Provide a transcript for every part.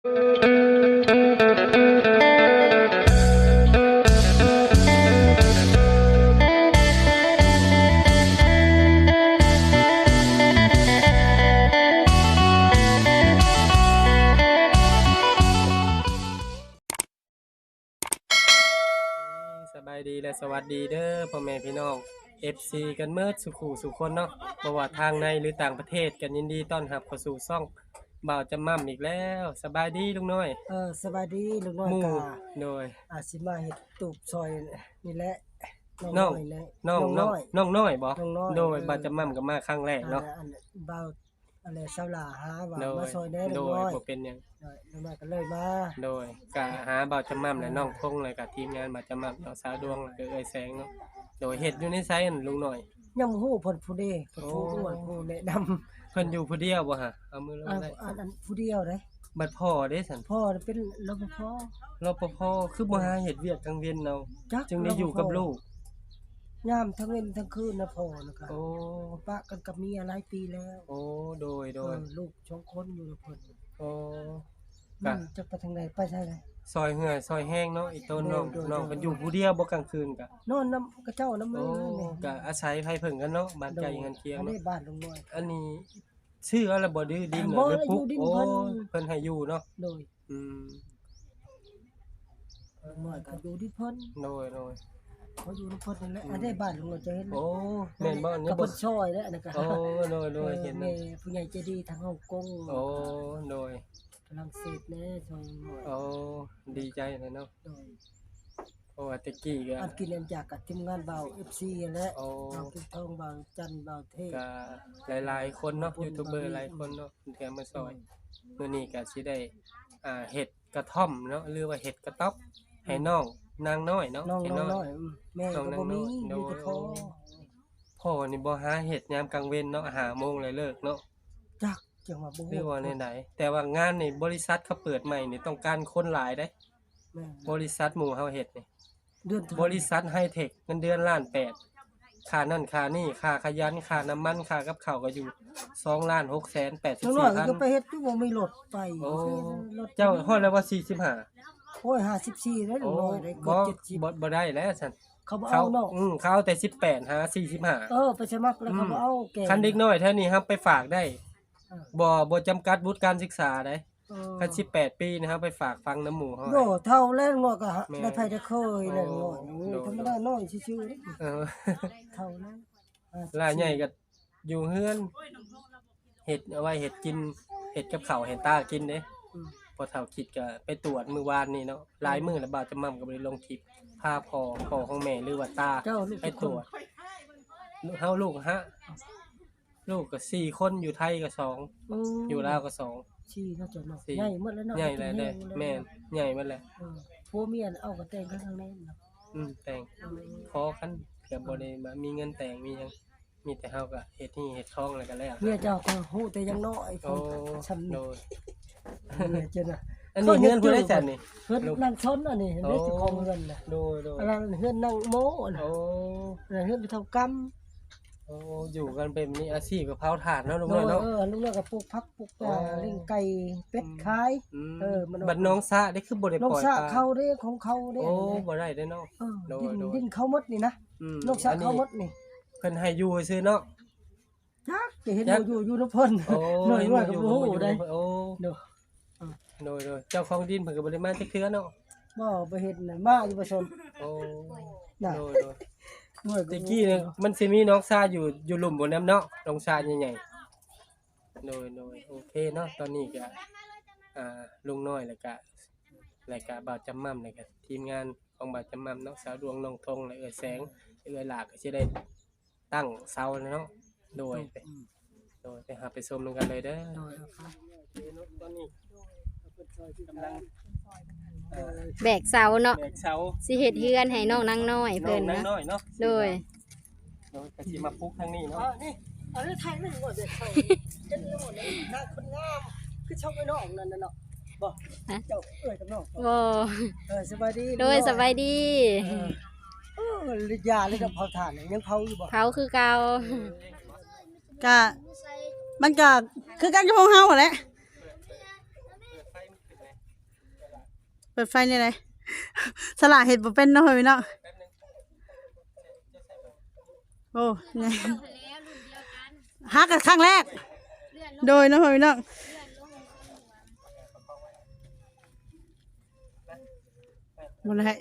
สบายดีและสวัสดีเด้อพ่อแม่พี่น้อง FC กันเมิดสุขูสุขคนเนาะบ่ว่าทางในหรือต่างประเทศกันยินดีต้อนรับเข้าสู่ซ่อง บ่าวจำม่ำอีกแล้ว สบายดีลุงน้อยเออสบายดีลูกน้อยหมู่กาโดยอาสิมาเฮ็ดตูบซอยนี่แหละน้องยะน้องน้องน้อยน้องน้อยบ่น้องน้อยโดยเออบ่าวจำม่ำก็มาครั้งแรกอันเนาะอันเบาอะไรสาวหลาหาว่าโดมายซอยแน่โดลูกยน้อยบ่เป็นหยังโดยลูกน้อยก็เลยมาโดยก็หาบ่าวจำม่ำและน้องทงเลยกับทีมงานบ่าวจำม่ำน้องสาวดวงแล้วก็เอ้ยแสงเนาะโดยเฮ็ดอยู่ในไซน์นั่นลุงน้อย ยังบ่ฮู้เพิ่นผู้เด้เพิ่นผู้โอ้อ้วนผู้แนะนำเพิ่นอยู่ผู้เดียวบ่ฮะเอามือลงอันได้อันอันผู้เดียวเด้บัดพ่อเด้สันพ่อเป็นรปภรปภคือบ่หาเฮ็ดเวียกกลางเวียนเอาจักจึงได้อยู่กับลูก ยามทั้งเว้นทั้งคืนนะพ่อนะครับโอ้ ปะกันกับเมียหลายปีแล้วโอ้ โดย โดยเออลูกสองคนอยู่กับเพิ่นโอ้ มักะนจะไปทางไหนไปทางไหน ซอยเหือซอยแห้งเนาะอีต้นน้องโดยโดยน้องโดยมันอยู่ผู้เดียวบ่กลางคืนกะนอนน้ำกระเจ้าน้ำมืโอ้อนี่กะอาศัยไผเพิ่งกันเนาะบ้านไกลเงินเคียงอันเนาะนี้บ้านลุงน้อย อันนี้ชื่ออะไรบ่ดื้อดินบ่น่ะหรือปุ๊กอยู่ดินโอ้เพิ่น เพิ่นให้อยู่เนาะโดยอืมลุงน้อยก็อยู่ที่เพิ่นโดยโดยเขาอยู่ที่เพิ่นนั่นแหละอันนี้บ้านลุงน้อยจะเห็นโอ้แม่นบ่อันนี้ก็บ่เพิ่นช่อยแล้วอันนั้นก็โอ้โดยโดยเห็นแม่ผู้ใหญ่ใจดีทางฮ่องกงโอ้โดย ฝรั่งเศสแน่ช่วยหน่อยโอ้ดีใจเลยเนาะโดยเพราะว่าตะกี้ก็ อันกินอันจากกับทีมงานเบา FC และโอ้เบากินทองเบาจันทร์เบาเทพก็หลายๆ คนเนาะยูทูบเบอร์หลายคนเนาะเพิ่นก็มาซอยมื้อนี้ก็สิได้อ่าเห็ดกระท่อมเนาะหรือว่าเห็ดกระต๊อบให้น้องนางน้อยเนาะน้องให้น้องน้อยอืมแม่น้ก็องนางบ่น้มีอยมีโดแต่ยพ่อพ่อนี่บ่หาเห็ดยามกลางเว้นเนาะหาโมงเลยเลิกเนาะ จัก จังว่าบ่หรือว่าไหนๆแต่ว่างานนี่บริษัทเขาเปิดใหม่นี่ต้องการคนหลายเด้ แม่บริษัทหมู่เฮาเฮ็ดนี่เดือนเท่าบริษัทไฮเทคเงินเดือนล้านแปดค่านั่นค่านี่ค่าขยันค่าน้ำมันค่ากับข้าวก็อยู่2ล้าน6แสนน้องน้อย84พัน ก็ไปเฮ็ดอยู่บ่มีรถไปโอ้ รถเจ้าฮอดแล้วว่า45โอ้ย54แล้วน้โอ้องน้อยได้บ่เกือบ70บ่บ่ได้แล้วซั่นเขาบ่เขาเอาเนาะอืมเขาเอาแต่18หาเอ45อไปสมัครแล้วเขาบ่เอาแกคันเด็กน้อยเท่านี้ครับไปฝากได้เออ บ่บ่จำกัดวุฒิการศึกษาได้เออคัน18ปีนะครับ ไปฝากฟังน้ำหมู่เฮาโดเท่าแล้วน้อยก็แม่ได้ไผได้เคยแล้วน้อยโอ้โอ้ยโดธรรมดาน้อยซื่อๆเด้เออเท่านั้นอ่ลาใหญ่ก็อยู่เฮือนเห็ดเอาไว้เห็ดกินเห็ดกับข้าวเห็ดตากินเด้อืมพอเฒ่าคิดก็ไปตรวจมื้อวานนี่เนาะหลายมื้อแล้วบ่าวจะมั่มก็บ่ได้ลงคลิปพาพ่อพ่อของแม่หรือว่าตา เจ้าลูกไปตรวจเฮาลูกฮะ ลูกก็สี่คนอยู่ไทยก็สองมอยู่ลาวก็สองชี้เนาะเจ้าเนาะสี่ใหญ่หมดแล้วเนาะใหญ่เลยได้แห้งแม่นใหญ่หมดแล้วเออผัวเมียน่ะเอาก็แต่งกันทางนั้นเนาะอืมแต่งเออขอคันเกือบบ่ได้มามีเงินแต่งมีหยังมีแต่เฮาก็เฮ็ดนี่เฮ็ดทองแล้วก็แล้วเมียเจ้าก็ฮู้แต่ยังน้อยโอ้ฉันโดนี่ยเมียเจ้าน่ะอันนี้เงินเพิ่นได้จัดนี่เฮือนนั่งชนอันนี้เห็นไหมโอ้เจ้าของเงินน่ะโดยโดยอันนั้นเฮือนนั่งโมน่ะโอ้อันนั้นเฮือนไปเท่ากรรม โอ้อยู่กันเป็นนี่อาชีพกับเผาถ่านเนาะลุงโดน้อยยเนาะ เออลูกน้อยก็ปลูกผักปลูกปลาโอ้เลี้ยงไก่เป็ดขาย มเออมันเอาบัดน้องซะได้คือบ่ได้น้องปล่อยสาปลาเขาเด้ของเขาเด้โอ้บ่ได้เด้อเนาะ เออโดยดินโดย ดินเขาหมดนี่นะอืมน้องสาอันนี้เขาหมดนี่เพิ่นให้อยู่ซื่อเนาะจักจะเห็นจักอยู่อยู่อยู่นำเพิ่นโอ้หน่อยว่าก็บ่ฮู้ได้โอ้เด้อโดยโดยเจ้าของดินเพิ่นก็บ่ได้มาจักเทื่อเนาะ บ่ไปเห็นน่ะมาอยู่บ่ชนโอ้น่ะโดยโดยหน่วย ตะกี้เนี่ยมันสิมีน้องซาอยู่อยู่หลุมบนน้ำเนาะน้องซาใหญ่ๆโดยโดยโอเคเนาะตอนนี้ก็อ่าลุงน้อยแล้วก็รายการบ่าวจำม่ำเลยก็ทีมงานของบ่าวจำม่ำเนาะสาวดวงน้องทงและเอื้อแสงเอื้อหลากก็สิได้ตั้งเสาแล้วเนาะโดยไปโดยไปหาไปชมกันเลยเด้อโดยเอาครับตอนนี้กำลัง เอ่อแบกเสาเนาะแบกเสาสิเฮ็ดเฮือนให้น้องนางน้อยน้อเพิ่งนนางนะน้อยเนาะโดยโดยก็สิมาปลุกทางนี้อ๋อเนาะนี่เอาเรื่องไทยมันหมดเลยเขาเจ็ดหมดเลยหน้าคนงามคือช่องไอ้น้องนั่นน่ะเนาะบ่เจ้าเอ้ยกับน้องบ่เออสบายดีโดยสบายดีเออเออลิยาเลยกับเผาถ่านเนี่ยยังเผาอยู่บ่เผาคือเก่าก็มันก็คือกันกับของเฮาหั่นแหละ ปิดไฟนี่เลยสละเห็ดบ่เป็นเนาะพี่น้องโอ้ไงฮักกันครั้งแรก โดยเนาะพี่น้องหมดเลย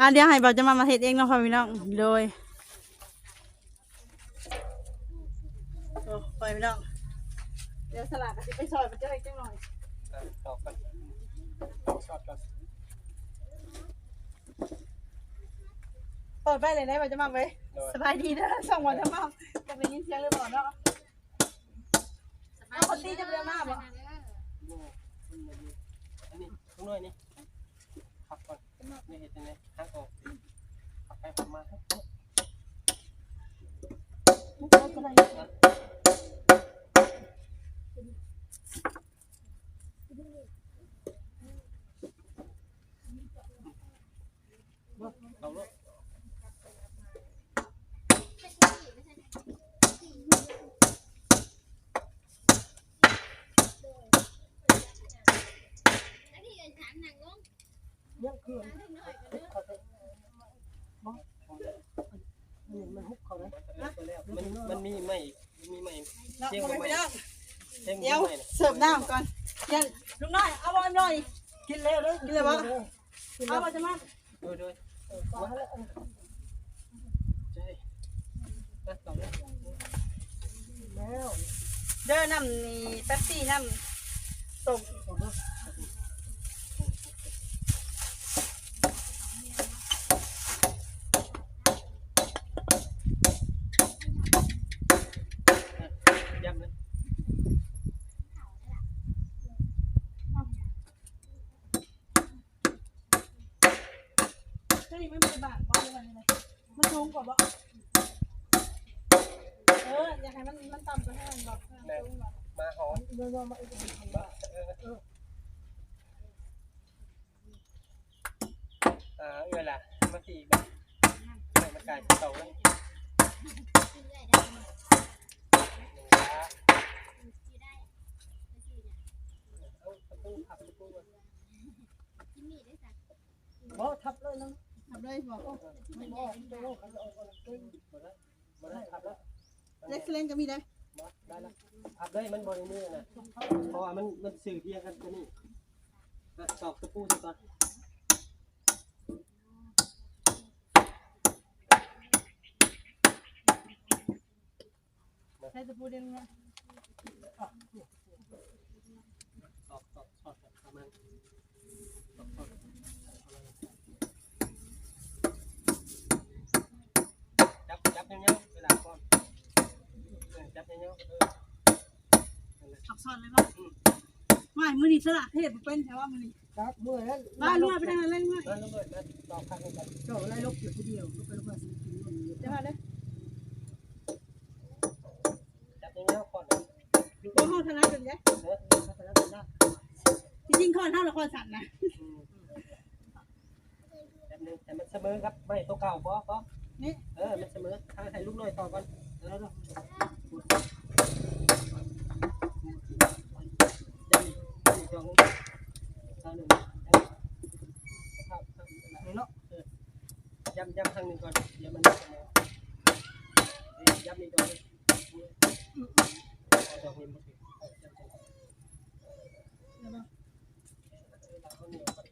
อะเดี๋ยวให้บอกจะมามาเฮ็ดเองเนาะพี่น้องโดยโอ้ไปพี่น้องเดี๋ยวสลัดกันสิไปซอยมันจะได้จังหน่อยอะ ต่อกันช็อตก่อนเปิดไปเลยได้บอกจะมาไปสบายดีนะสองวันจะมาจะไปยินเสียงหรือเปล่าเนาะเอาคนตีจะไปมาบ่อันนี้ตรงหน่อยนี่ขับก่อนนี่เห็นจังไงทางออกขับไปขับมาครับเอาลูก ยังคืนเขาไปบ่นี่มันฮุบเขาเลย มันมันมีไม่มีไม่เนาะเจียงไปไม่พี่น้องเจียงเดี๋ยวไม่เสิร์ฟน้ำก่อนเดี๋ยวลุงน้อยเอาบอลหน่อยกินแล้วเลยกินเลยบ่เอาบอลจะมาโดยโดยก็ให้แล้วใช่นะต่อเลยแล้วเดินน้ำนี่แป๊บซี่น้ำส่ง ย้ำเลย เฮ้ยไม่มีบาทบอลเลยเลยมันสูงกว่าบ่เอออยากให้มันมันต่ำกว่าให้มันบอกให้มันสูงกว่า มาหอน เดินมาอีก บ้าเออเออ อ่าเวลามาตีแบบใส่มากายเต่าเลยเอาประตูขับประตูก่อนบ่ทับเลยนะทำได้บอกไม่บ่จะลงเขาจะเอาเอาตึ้งมาได้มาได้ขับแล้วเล็กเล่นก็มีได้มาได้แล้วขับได้มันบริเวณนะเพราะว่ามันมันสื่อเพียงกันตัวนี้อะตอกตะปูซะก่อน ใช้ตะปูเด่นนะตอกตอกตอกประมาณตอกตอกจับจับเงี้ยเวลาก่อนเออจับเงี้ยๆเออนั่นแหละขับซ้อนเลยป่ะไม่มือนี่สละเทพเป็นแต่ว่ามือนี่ครับมือนั้นบ้านนวดไปทางนั้นเล่นไหมมาลงเลยมาตอกข้างกันเจ้าอะไรลบอยู่คนเดียวลบไปลบมาสิกินนมอยู่จะมาเด้อ จับเงี้ยๆก่อน ว่าห้องธนาเป็นไงเนื้อพัฒนาหน้าจริงๆข้อเท่าละครสัตว์นะแต่มันเสมอครับไม่ตัวเก่าบอสบอสนี่เออมันเสมอทางไทยลูกน้อยต่อก่อนเออเนาะยังอีกยังอีกสองทางหนึ่งครับครับ เนาะ ย้ำย้ำทางหนึ่งก่อนเดี๋ยวมันเสมอย้ำอีกดอกนึงเอาดอกนี้มาสิเอาย้ำจังเอาเหนียวก่อน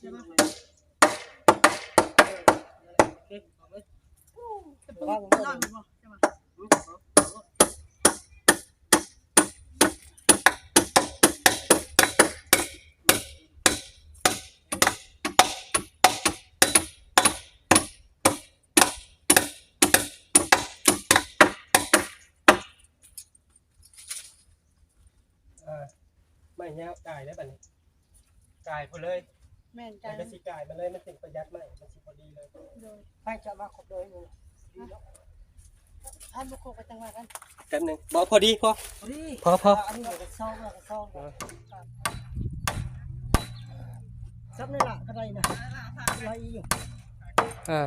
เอาเอาขึ้ นมาเลยโอเคเอาเลยตะปูนอนอยู่บ่จะมาอืมเอาเอาอ่าไม่เงี้ยกายได้ป่ะนี่กายพอเลยแม่นใจแต่ก็สิกายมันเลยมันถึงประหยัดไม่มันสิพอดีเลยไปจะมาขอบโดยนี่ท่านบุคคลไปจังหวัดกันแป๊บหนึงบอกพอดีพอนี่พอพออันนี้ก็ซ่องก็ซ่องซับในละก็ได้นะอะไรอยู่อ่า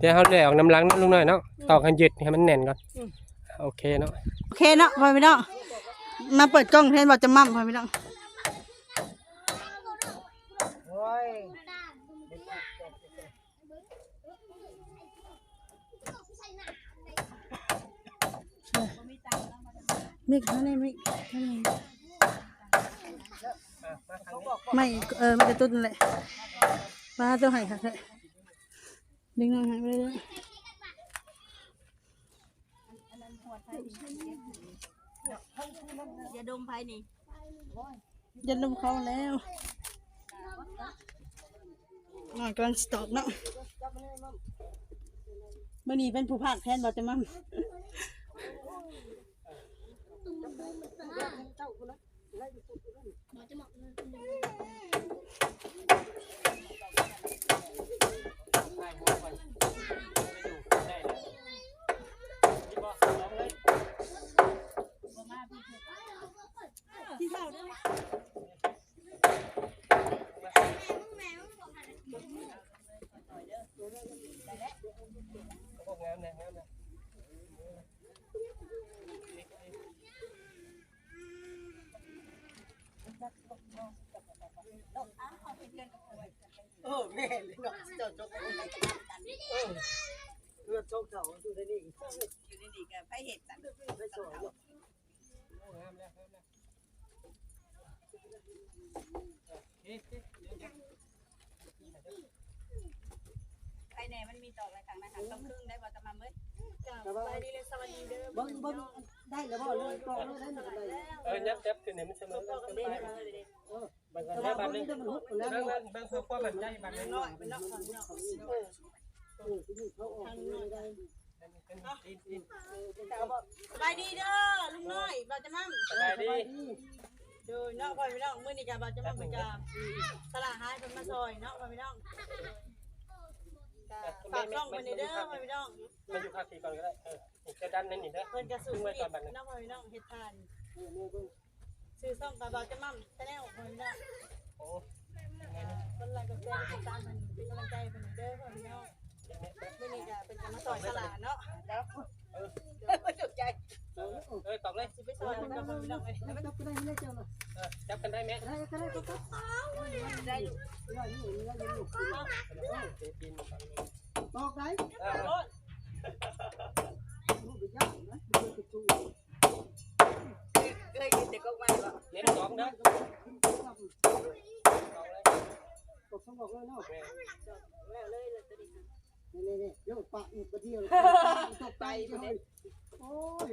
เดี๋ยวเฮาเลยออกน้ำล้างนั่นลุงหน่อยเนาะตอกให้ยึดให้มันแน่นก่อนโอเคเนาะโอเคเนาะพ่อพี่น้องมาเปิดกล้องเทนบอกจะมั่มพ่อพี่น้องโอ้ยมิกเท่านี้มิกเท่านี้ไม่เออไม่ได้ตุ้นเลยมาตัวใหายค่ะเถอะดึงน้องหายไปเลยอย่าดมไผนี่ยันลมเขาแล้ว น่ากำลังสตอกเนาะเมื่อนี้เป็นผู้ภาคแทนบอกจะมั่ม เออแม่เลยเนาะเจ้าจกเออเลือดชกเจ้าอยู่ในนี่อยู่ในนี่ก็ไปเห็ดจังไปสวยเนาะไผแน่มันมีตอกอะไรทางนั้นต้องครึ่งได้บ่จะมาเมื่อแต่ว่าเบิ่งบิ่งได้แล้วบ่เลยก็เลยได้หมดเลยเออยับยับขึ้นให้มันเสมอ กันไปเออบังกันได้บัดนึงเบิ่งเบิ่งเบิ่งเพื่อความมั่นใจบัดนึงน้อยเป็นน้อยเออที่นี่เขาออกเลยได้สบายดีเด้อลุงน้อยบอกจะมั่มสบายดีดูเนาะพ่อพี่น้องมื้อนี้ก็บอกจะมั่มเหมือนกันสละหายเป็นมาซอยเนาะพ่อพี่น้องฝากช่องคนนี้เด้อพ่อพี่น้องมันอยู่ภาคที่ก่อนก็ได้เออจะดันนั่นนี่เด้อเพิ่นกระสูงปิดน้องพ่อพี่น้องเฮ็ดทาน ซื้อซ่องกระบอกจะมั่มชาแนลพ่อพี่น้องโอ้คนไรก็แจ้งติดตามเพิ่นเป็นกำลังใจเพิ่นเด้อพ่อพี่น้องมื้อนี้ก็เป็นการมาซอยสละเนาะแล้วไม่ตกใจเออเออตอกเลยสิไปซอยเพิ่นกับพ่อพี่น้องเลยแล้วก็ได้ไม่เจ้าเนาะเอจับกันได้ไหมได้ก็ได้ก็ได้อยู่ได้อยู่ได้อยู่ปีนตอกได้เอกไปยักนะดูกระตู เคยกินแต่ก็ไม่บ่ เน้องนะตกสมบอกเลยเนาะแล้วเลยเลยตัวนี้นี่นี่นี่เดี๋ยวปะอีกประเดี๋ยวตกใจเลยโอ้ย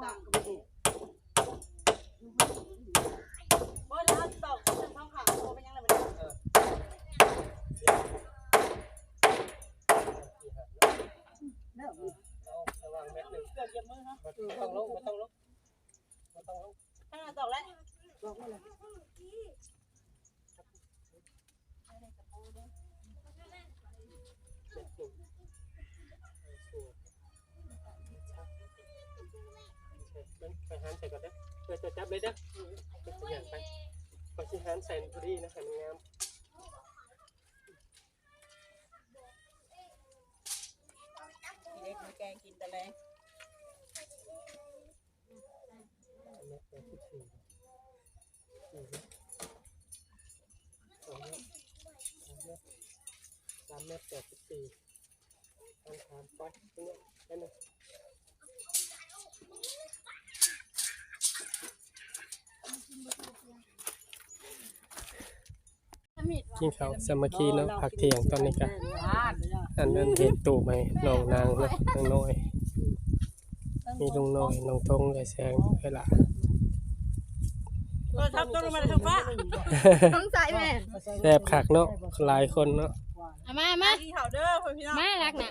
ปะก็ไม่ถูกบ่แล้วตอกจะท้องขาโตเป็นยังไงบ่ได้แล้วเอาระวังเม็ดหนึ่งเกือบเยียบมือเนาะม่ต้องลงไม่ต้องลงไม่ต้องลง ถ้าตอกแล้วตกว่าอะไรไปหันใส่ก่อนนะเพื่อจะจับเลยนะไปสิหันไปไปสิหันใส่พอดีนะให้มันงามเด็กแกงกินแต่แลง เม็ดแปดสิบสี่สองเม็ดสามเม็ดสามเม็ดแปดสิบสี่ทำทำไปตรงนี้แค่นี้กินข้าวสามัคคีเนาะพักเทียงตอนนี้กันอันนั้นเห็ดตูบให้น้องนางเนาะน้องน้อยมีลุงน้อยน้องทงไอ้แสงไอ้ละ ทับตัวลงมาทางฟ้าต้องใส่แม่แซ่บคักเนาะหลายคนเนาะ เอามามา ที่เขาเด้อพี่น้อง มารักนะ